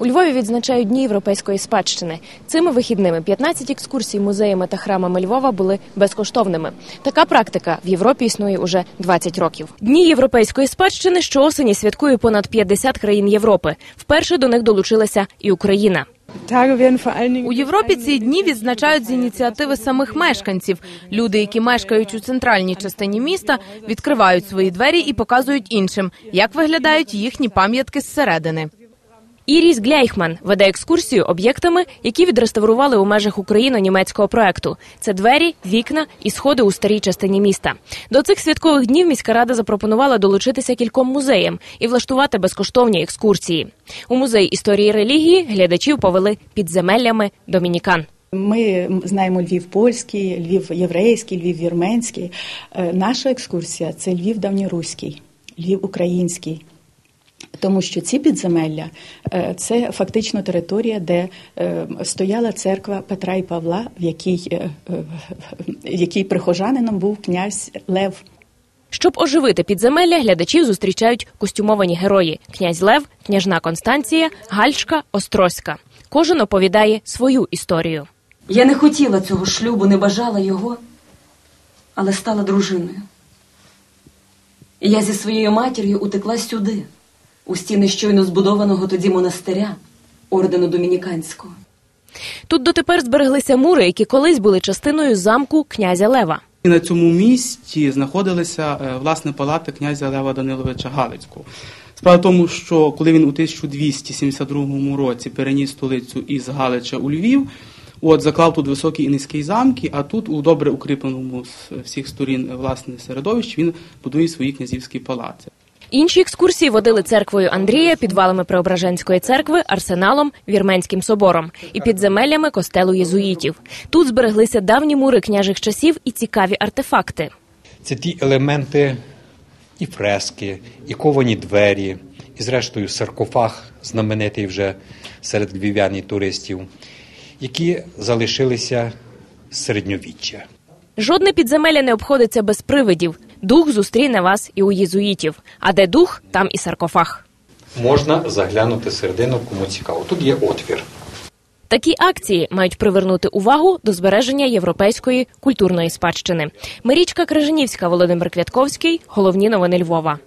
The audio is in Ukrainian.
У Львові відзначають дні європейської спадщини. Цими вихідними 15 екскурсій музеями та храмами Львова були безкоштовними. Така практика в Європі існує уже 20 років. Дні європейської спадщини щоосені святкує понад 50 країн Європи. Вперше до них долучилася і Україна. У Європі ці дні відзначають з ініціативи самих мешканців. Люди, які мешкають у центральній частині міста, відкривають свої двері і показують іншим, як виглядають їхні пам'ятки зсередини. Іріс Гляйхман веде екскурсію об'єктами, які відреставрували у межах україно-німецького проекту. Це двері, вікна і сходи у старій частині міста. До цих святкових днів міська рада запропонувала долучитися кільком музеям і влаштувати безкоштовні екскурсії. У музей історії релігії глядачів повели підземеллями домінікан. Ми знаємо Львів польський, Львів єврейський, Львів вірменський. Е, Наша екскурсія це Львів давньоруський, Львів український. Тому що ці підземелля е, це фактично територія, де е, стояла церква Петра і Павла, в якій, е, в якій прихожанином був князь Лев. Щоб оживити підземелля, глядачів зустрічають костюмовані герої: князь Лев, княжна Констанція, Гальшка, Острозька. Кожен оповідає свою історію. Я не хотіла цього шлюбу, не бажала його, але стала дружиною. І я зі своєю матір'ю утекла сюди, у стіни щойно збудованого тоді монастиря, ордену домініканського. Тут дотепер збереглися мури, які колись були частиною замку князя Лева. І на цьому місці знаходилися е, власне палати князя Лева Даниловича Галицького. Справа в тому, що коли він у 1272 році переніс столицю із Галича у Львів, от заклав тут високий і низький замки, а тут у добре укріпленому з всіх сторін е, власне середовищі він будує свої князівські палаци. Інші екскурсії водили церквою Андрія, підвалами Преображенської церкви, арсеналом, Вірменським собором і підземеллями костелу єзуїтів. Тут збереглися давні мури княжих часів і цікаві артефакти. Це ті елементи і фрески, і ковані двері, і зрештою саркофаг, знаменитий вже серед львів'ян і туристів, які залишилися з середньовіччя. Жодне підземелля не обходиться без привидів. Дух зустріне вас і у єзуїтів. А де дух, там і саркофаг. Можна заглянути середину, кому цікаво. Тут є отвір. Такі акції мають привернути увагу до збереження європейської культурної спадщини. Мирічка Крижанівська, Володимир Квятковський. Головні новини Львова.